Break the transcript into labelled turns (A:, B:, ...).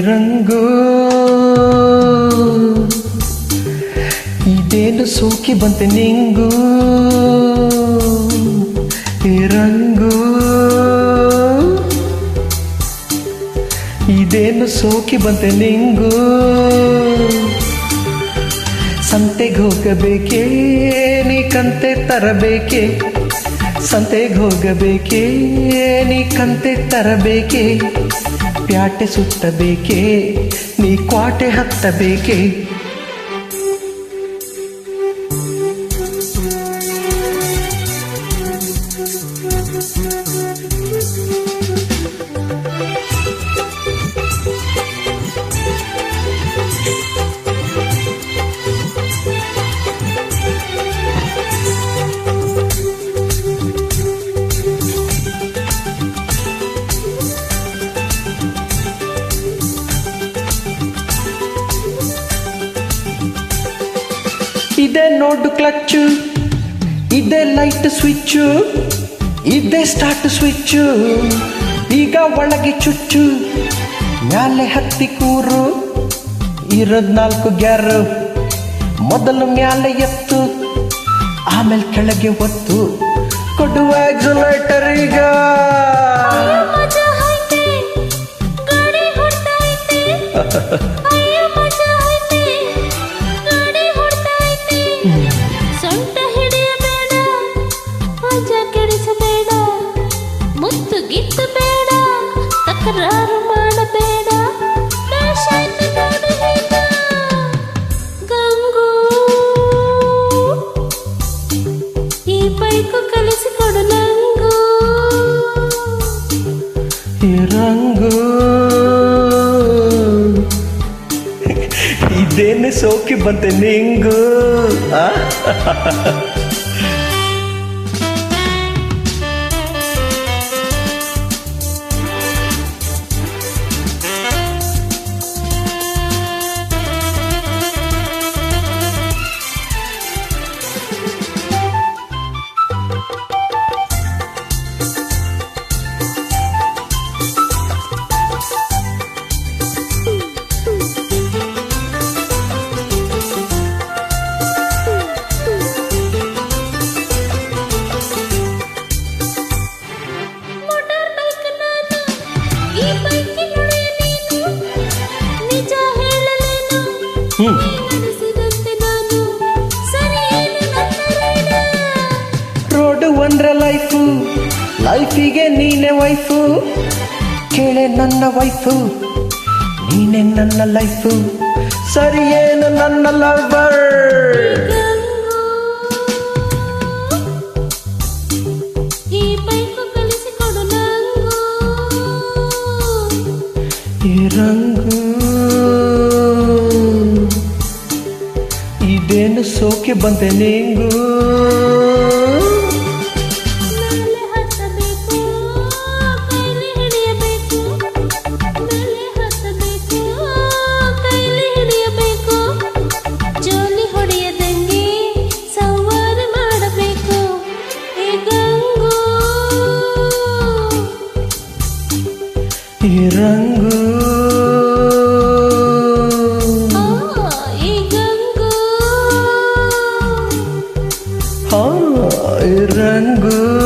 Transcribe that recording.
A: ರಂಗು ಇದೇನು ಸೋಕಿ ಬಂತೆ ನಿಂಗು? ರಂಗು. ಇದೇನು ಸೋಕಿ ಬಂತೆ ನಿಂಗು? ಸಂತೆಗೆ ಹೋಗಬೇಕೇ? ನೀ ಕಂತೆ ತರಬೇಕೆ? ಸಂತೆಗೆ ಹೋಗಬೇಕೇ? ನೀ ಕಂತೆ ತರಬೇಕೆ? ಪ್ಯಾಟೆ ಸುತ್ತಬೇಕೆ? ನೀ ಕ್ವಾಟೆ ಹತ್ತಬೇಕೆ? ಇದೆ ನೋಡು ಕ್ಲಚ್ಚು ಇದೆ ಲೈಟ್ ಸ್ವಿಚ್ಚು ಇದೆ ಸ್ಟಾರ್ಟ್ ಸ್ವಿಚ್ಚು ಈಗ ಒಳಗೆ ಚುಚ್ಚು ಮ್ಯಾಲೆ ಹತ್ತಿ ಕೂರು ಇರೋದ್ ನಾಲ್ಕು ಗ್ಯಾರು ಮೊದಲು ಮ್ಯಾಲೆ ಎತ್ತು ಆಮೇಲೆ ಕೆಳಗೆ ಒತ್ತು ಕೊಡುವ ಎಕ್ಸಲೇಟರ್ ಈಗ.
B: Ha ha ಗಾಡಿ ಕೆಡಿಸಬೇಡ ಮುತ್ತು ಗಿತ್ತು ಬೇಡ. ತಕರಾರು ಮಾಡಬೇಡ. ಗಂಗು. ಈ ಪೈಕು ಕಲಿಸಿಕೊಡು ನಂಗು.
A: ಈ ರಂಗು. ಇದೇನು ಸೋಕಿ ಬಂತೆ ನಿಂಗು. ಆ? ಲೈಫು ಲೈಫಿಗೆ ನೀನೆ ವೈಫು. ಕೇಳೆ ನನ್ನ ವೈಫು ನೀನೆ ನನ್ನ ಲೈಫು. ಸರಿಯೇನು ನನ್ನ ಲವರ್?
B: ಈ
A: ರಂಗು ಇದೇನು ಸೋಕೆ ಬಂದೆ ನಿಂಗು?
B: ಗಂಗು
A: ಹಾ ಈ ರಂಗು